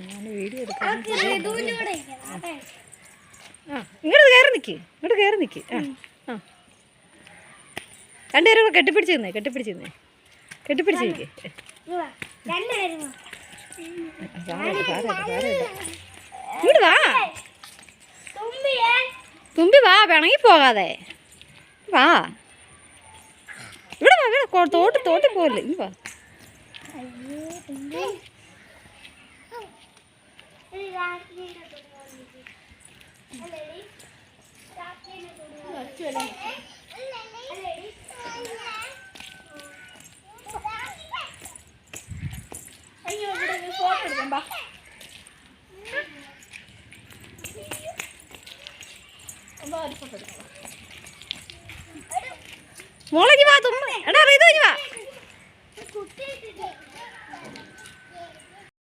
ഞാൻ വീഡിയോ എടുക്കാൻ ഇങ്ങോട്ട് കയറി നിൽക്ക് ഇങ്ങോട്ട് കയറി നിൽക്ക് ആ ആ. രണ്ടുപേരും കൂടെ കെട്ടിപ്പിടിച്ച് നിന്നേ കെട്ടിപ്പിടിച്ച് നിന്നേ. കെട്ടിപ്പിടിച്ച് നിൽക്ക് ഇങ്ങോട്ട് വാ. തുമ്പി വാ പിണങ്ങി പോകാതെ. വാ. ഇവിടെ വാ ഇവിടെ തോട്ട് തോട്ടിൽ പോകല്ലേ ഇനി വാ. അയ്യോ ഇവിടെ ഫോട്ടോ എടുക്കാം ബാ മോളെ വാ തുമ്മ എടാ ഇത് വാ did it.